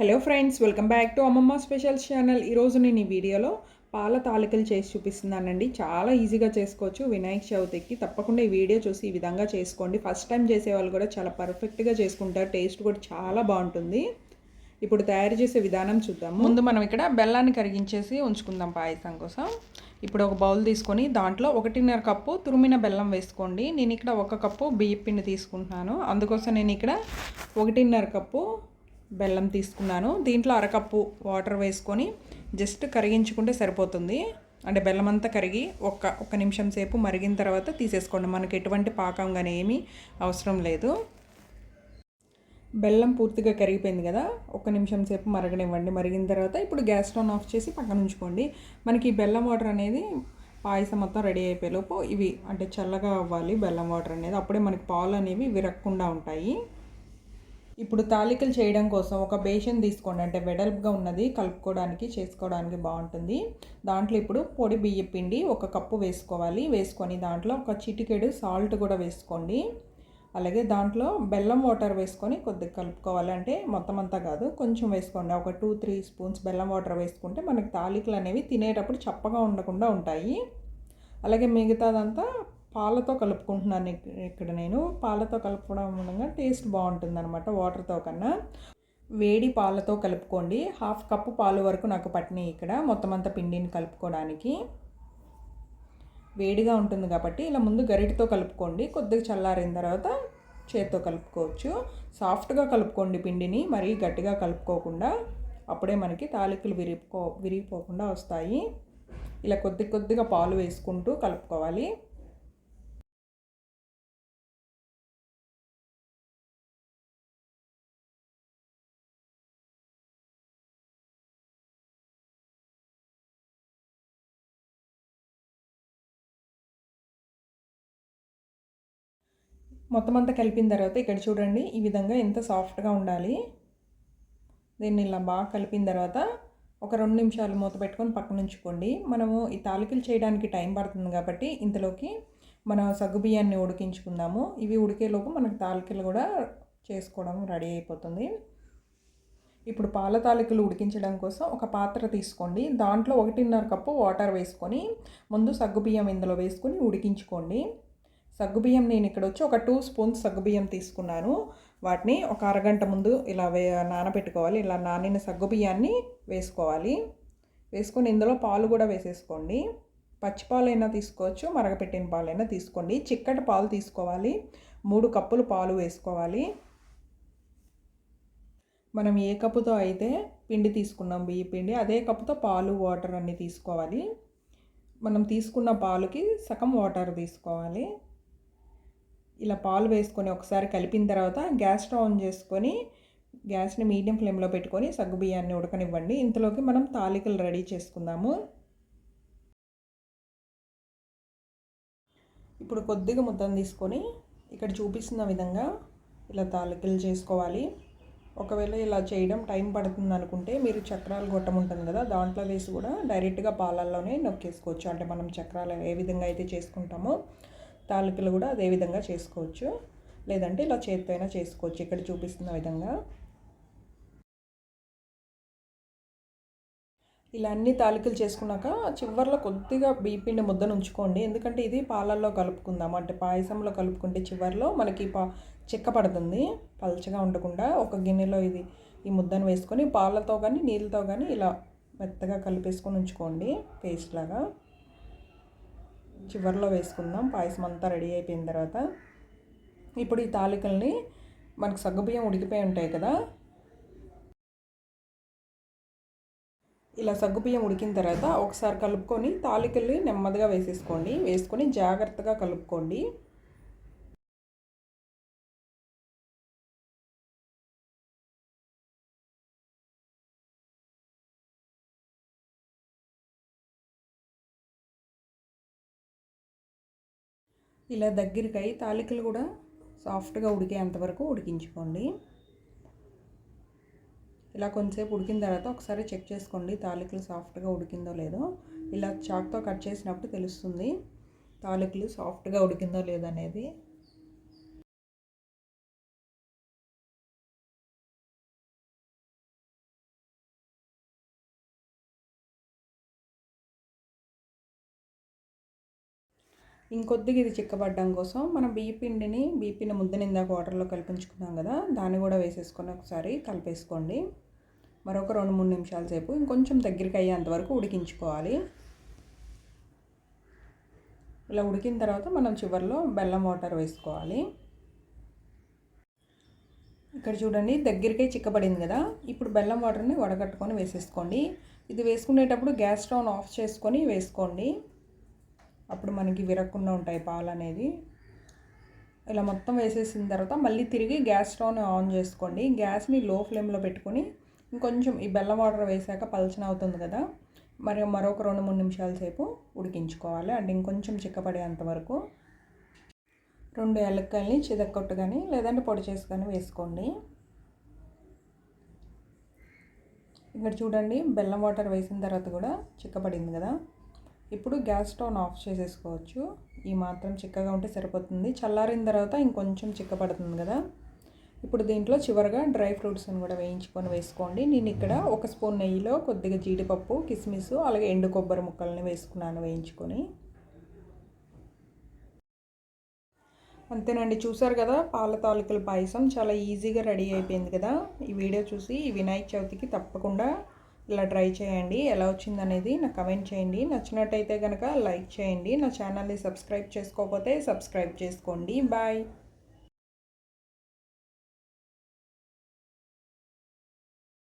Hello friends welcome back to Ammamma special channel ఈరోజు నేను ఈ వీడియోలో పాల తాలికలు చేసి చూపిస్తున్నానండి. చాలా ఈజీగా చేసుకోవచ్చు. వినాయక చవితికి తప్పకుండా ఈ వీడియో చూసి ఈ విధంగా చేసుకోండి. ఫస్ట్ టైం చేసే వాళ్ళు కూడా చాలా పర్ఫెక్ట్గా చేసుకుంటారు. టేస్ట్ కూడా చాలా బాగుంటుంది. ఇప్పుడు తయారు చేసే విధానం చూద్దాం ముందు మనం ఇక్కడ బెల్లాన్ని కరిగించేసి ఉంచుకుందాం పాయసం కోసం. ఇప్పుడు ఒక బౌల్ తీసుకొని దాంట్లో ఒకటిన్నర కప్పు తురిమిన బెల్లం వేసుకోండి. నేను ఇక్కడ ఒక కప్పు బియ్య పిండి తీసుకుంటున్నాను. అందుకోసం నేను ఇక్కడ ఒకటిన్నర కప్పు బెల్లం తీసుకున్నాను. దీంట్లో అరకప్పు వాటర్ వేసుకొని జస్ట్ కరిగించుకుంటే సరిపోతుంది. అంటే బెల్లం అంతా కరిగి ఒక్క ఒక్క నిమిషం సేపు మరిగిన తర్వాత తీసేసుకోండి. మనకి ఎటువంటి పాకం కానీ ఏమీ అవసరం లేదు. బెల్లం పూర్తిగా కరిగిపోయింది కదా ఒక నిమిషం సేపు మరగనివ్వండి. మరిగిన తర్వాత ఇప్పుడు గ్యాస్ స్టవ్ ఆఫ్ చేసి పక్కన ఉంచుకోండి మనకి ఈ బెల్లం వాటర్ అనేది పాయసం మొత్తం రెడీ అయిపోయేలోపు ఇవి అంటే చల్లగా అవ్వాలి బెల్లం వాటర్ అనేది. అప్పుడే మనకి పాలు అనేవి విరక్కుండా ఉంటాయి. ఇప్పుడు తాలికలు చేయడం కోసం ఒక బేషన్ తీసుకోండి. అంటే వెడల్పుగా ఉన్నది కలుపుకోవడానికి చేసుకోవడానికి బాగుంటుంది. దాంట్లో ఇప్పుడు పొడి బియ్య పిండి ఒక కప్పు వేసుకోవాలి. వేసుకొని దాంట్లో ఒక చిటికెడు సాల్ట్ కూడా వేసుకోండి. అలాగే దాంట్లో బెల్లం వాటర్ వేసుకొని కొద్దిగా కలుపుకోవాలి. అంటే మొత్తం అంతా కాదు కొంచెం వేసుకోండి. ఒక టూ త్రీ స్పూన్స్ బెల్లం వాటర్ వేసుకుంటే మనకి తాలికలు అనేవి తినేటప్పుడు చప్పగా ఉండకుండా ఉంటాయి. అలాగే మిగతాదంతా పాలతో కలుపుకుంటున్నాను ఇక్కడ నేను. పాలతో కలుపుకోవడం మూలంగా టేస్ట్ బాగుంటుంది అనమాట వాటర్తో కన్నా. వేడి పాలతో కలుపుకోండి. హాఫ్ కప్పు పాలు వరకు నాకు పట్టినాయి ఇక్కడ మొత్తం అంతా పిండిని కలుపుకోవడానికి. వేడిగా ఉంటుంది కాబట్టి ఇలా ముందు గరిటితో కలుపుకోండి. కొద్దిగా చల్లారిన తర్వాత చేత్తో కలుపుకోవచ్చు. సాఫ్ట్గా కలుపుకోండి పిండిని మరీ గట్టిగా కలుపుకోకుండా. అప్పుడే మనకి తాలికలు విరిగిపో విరిగిపోకుండా వస్తాయి. ఇలా కొద్ది కొద్దిగా పాలు వేసుకుంటూ కలుపుకోవాలి. మొత్తం అంతా కలిపిన తర్వాత ఇక్కడ చూడండి ఈ విధంగా ఎంత సాఫ్ట్గా ఉండాలి. దీన్ని ఇలా బాగా కలిపిన తర్వాత ఒక రెండు నిమిషాలు మూత పెట్టుకొని పక్కన ఉంచుకోండి. మనము ఈ తాలికలు చేయడానికి టైం పడుతుంది కాబట్టి ఇంతలోకి మన సగ్గుబియ్యాన్ని ఉడికించుకుందాము. ఇవి ఉడికేలోపు మనకు తాలికలు కూడా చేసుకోవడం రెడీ అయిపోతుంది. ఇప్పుడు పాల తాలికలు ఉడికించడం కోసం ఒక పాత్ర తీసుకోండి. దాంట్లో ఒకటిన్నర కప్పు వాటర్ వేసుకొని ముందు సగ్గుబియ్యం ఇందులో వేసుకొని ఉడికించుకోండి. సగ్గుబియ్యం నేను ఇక్కడ వచ్చి ఒక టూ స్పూన్స్ సగ్గుబియ్యం తీసుకున్నాను. వాటిని ఒక అరగంట ముందు ఇలా వే నానబెట్టుకోవాలి. ఇలా నానిన సగ్గుబియ్యాన్ని వేసుకోవాలి. వేసుకొని ఇందులో పాలు కూడా వేసేసుకోండి. పచ్చిపాలైనా తీసుకోవచ్చు మరగపెట్టిన పాలైనా తీసుకోండి. చిక్కటి పాలు తీసుకోవాలి. మూడు కప్పులు పాలు వేసుకోవాలి. మనం ఏ కప్పుతో అయితే పిండి తీసుకున్నాం బియ్య పిండి అదే కప్పుతో పాలు వాటర్ అన్నీ తీసుకోవాలి. మనం తీసుకున్న పాలుకి సగం వాటర్ తీసుకోవాలి. ఇలా పాలు వేసుకొని ఒకసారి కలిపిన తర్వాత గ్యాస్ స్టవ్ ఆన్ చేసుకొని గ్యాస్ని మీడియం ఫ్లేమ్లో పెట్టుకొని సగ్గు బియ్యాన్ని ఉడకనివ్వండి. ఇంతలోకి మనం తాలికలు రెడీ చేసుకుందాము. ఇప్పుడు కొద్దిగా ముద్దను తీసుకొని ఇక్కడ చూపిస్తున్న విధంగా ఇలా తాలికలు చేసుకోవాలి. ఒకవేళ ఇలా చేయడం టైం పడుతుంది అనుకుంటే మీరు చక్రాలు గొట్టం ఉంటుంది కదా దాంట్లో వేసి కూడా డైరెక్ట్గా పాలల్లోనే నొక్కేసుకోవచ్చు. అంటే మనం చక్రాలు ఏ విధంగా అయితే చేసుకుంటామో తాలికలు కూడా అదే విధంగా చేసుకోవచ్చు. లేదంటే ఇలా చేతితో అయినా చేసుకోవచ్చు. ఇక్కడ చూపిస్తున్న విధంగా. ఇలా అన్ని తాలికలు చేసుకున్నాక చివరిలో కొద్దిగా బీపిండి ముద్దను ఉంచుకోండి ఎందుకంటే ఇది పాలల్లో కలుపుకుందాం. అంటే పాయసంలో కలుపుకుంటే చివరిలో మనకి పా చెక్క పడుతుంది. పల్చగా ఉండకుండా ఒక గిన్నెలో ఇది ఈ ముద్దను వేసుకొని పాలతో కానీ నీళ్ళతో కానీ ఇలా మెత్తగా కలిపేసుకొని ఉంచుకోండి. పేస్ట్ లాగా. చివరిలో వేసుకుందాం. పాయసం అంతా రెడీ అయిపోయిన తర్వాత ఇప్పుడు ఈ తాలికల్ని మనకు సగ్గుబియ్యం ఉడికిపోయి ఉంటాయి కదా. ఇలా సగ్గుబియ్యం ఉడికిన తర్వాత ఒకసారి కలుపుకొని తాలికల్ని నెమ్మదిగా వేసేసుకోండి. వేసుకొని జాగ్రత్తగా కలుపుకోండి. ఇలా దగ్గరికి తాలికలు కూడా సాఫ్ట్గా ఉడికేంతవరకు ఉడికించుకోండి. ఇలా కొంచెంసేపు ఉడికిన తర్వాత ఒకసారి చెక్ చేసుకోండి తాలికలు సాఫ్ట్గా ఉడికిందో లేదో. ఇలా చాక్తో కట్ చేసినప్పుడు తెలుస్తుంది తాలికలు సాఫ్ట్గా ఉడికిందో లేదనేది. ఇంకొద్దిగా ఇది చిక్కబడ్డం కోసం మనం బియ్య పిండిని బియ్య పిండి ముద్దని ఇందాక వాటర్లో కలిపించుకున్నాం కదా. దాన్ని కూడా వేసేసుకొని ఒకసారి కలిపేసుకోండి. మరొక రెండు మూడు నిమిషాల సేపు ఇంకొంచెం దగ్గరికి అయ్యేంత వరకు ఉడికించుకోవాలి. ఇలా ఉడికిన తర్వాత మనం చివరిలో బెల్లం వాటర్ వేసుకోవాలి. ఇక్కడ చూడండి దగ్గరికే చిక్కబడింది కదా. ఇప్పుడు బెల్లం వాటర్ని వడగట్టుకొని వేసేసుకోండి. ఇది వేసుకునేటప్పుడు గ్యాస్ స్టవ్ ఆఫ్ చేసుకొని వేసుకోండి. అప్పుడు మనకి విరక్కుండా ఉంటాయి పాలు అనేది ఇలా మొత్తం వేసేసిన తర్వాత మళ్ళీ తిరిగి గ్యాస్ స్టవ్ని ఆన్ చేసుకోండి. గ్యాస్ని లో ఫ్లేమ్లో పెట్టుకొని ఇంకొంచెం ఈ బెల్లం వాటర్ వేసాక పలచన అవుతుంది కదా మరి మరొక రెండు మూడు నిమిషాల సేపు ఉడికించుకోవాలి. అంటే ఇంకొంచెం చిక్కపడేంత వరకు రెండు ఎలక్కాయల్ని చిదక్కొట్టు కానీ లేదంటే పొడి చేసి కానీ వేసుకోండి. ఇక్కడ చూడండి బెల్లం వాటర్ వేసిన తర్వాత కూడా చిక్కపడింది కదా. ఇప్పుడు గ్యాస్ స్టవ్ ఆఫ్ చేసేసుకోవచ్చు. ఈ మాత్రం చిక్కగా ఉంటే సరిపోతుంది. చల్లారిన తర్వాత ఇంకొంచెం చిక్కపడుతుంది కదా. ఇప్పుడు దీంట్లో చివరిగా డ్రై ఫ్రూట్స్ని కూడా వేయించుకొని వేసుకోండి. నేను ఇక్కడ ఒక స్పూన్ నెయ్యిలో కొద్దిగా జీడిపప్పు కిస్మిస్ అలాగే ఎండు కొబ్బరి ముక్కల్ని వేసుకున్నాను వేయించుకొని. అంతేనండి. చూసారు కదా పాల తాలికల పాయసం చాలా ఈజీగా రెడీ అయిపోయింది కదా. ఈ వీడియో చూసి ఈ వినాయక చవితికి తప్పకుండా ఇలా ట్రై చేయండి. ఎలా వచ్చింది అనేది నాకు కమెంట్ చేయండి. నచ్చినట్టయితే కనుక లైక్ చేయండి. నా ఛానల్ని సబ్స్క్రైబ్ చేసుకోకపోతే సబ్స్క్రైబ్ చేసుకోండి. బాయ్.